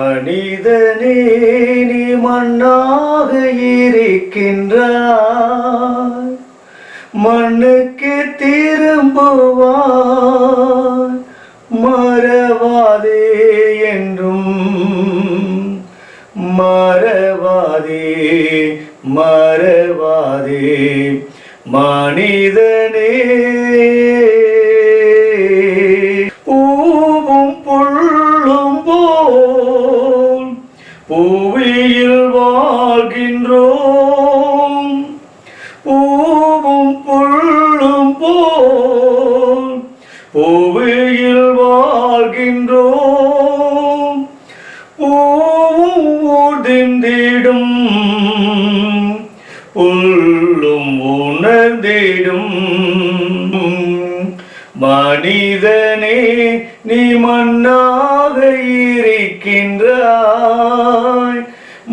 மனிதனே நீ மண்ணாக இருக்கின்றாய். மண்ணுக்கு திரும்புவாய். மறவாதே என்றும் மறவாதே மறவாதே. மனிதனே பூவியில் வாழ்கின்றோம். பூவும் புள்ளும் போல் பூவியில் வாழ்கின்றோம். பூவும் ஊதிந்திடும் புல்லும் உணர்ந்திடும். மனிதனே நீ மண்ணாக இருக்கின்றாய்.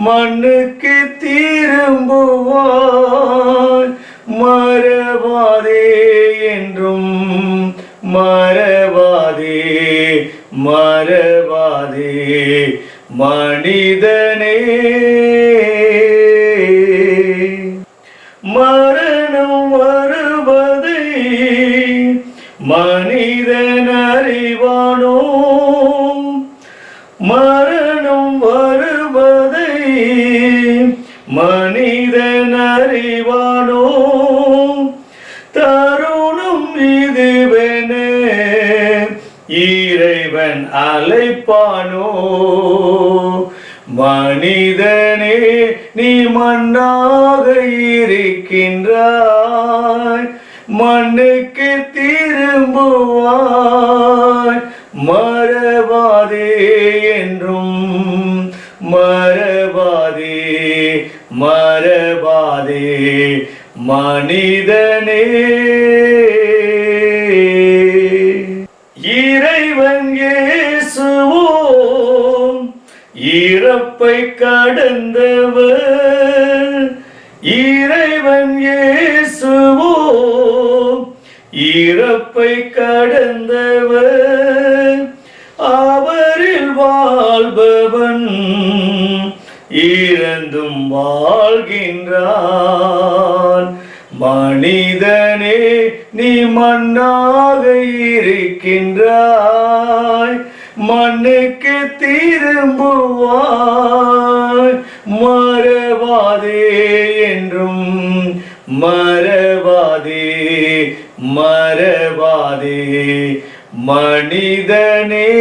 மண்ணுக்கு திரும்புவாய். மறவாதே என்றும் மறவாதே மறவாதே மனிதனே. மரணம் வருவதை மனிதன் அறிவானோ? மர அறிவானோ தருணம் இதுவெனே. இறைவன் அழைப்பானோ? மனிதனே நீ மண்ணாக இருக்கின்றாய். மண்ணுக்கு திரும்புவாய். மறவாதே என்றும் மரபாதே மனிதனே. இறைவன் இயேசுவோ இறப்பை கடந்தவர். இறைவன் இயேசுவோ இறப்பை கடந்தவர். அவரில் வாழ்பவர் வாழ்கின்றான். மனிதனே நீ மண்ணாக இருக்கின்றாய். மண்ணுக்கு திரும்புவாய். மறவாதே என்றும் மறவாதே மறவாதே. மனிதனே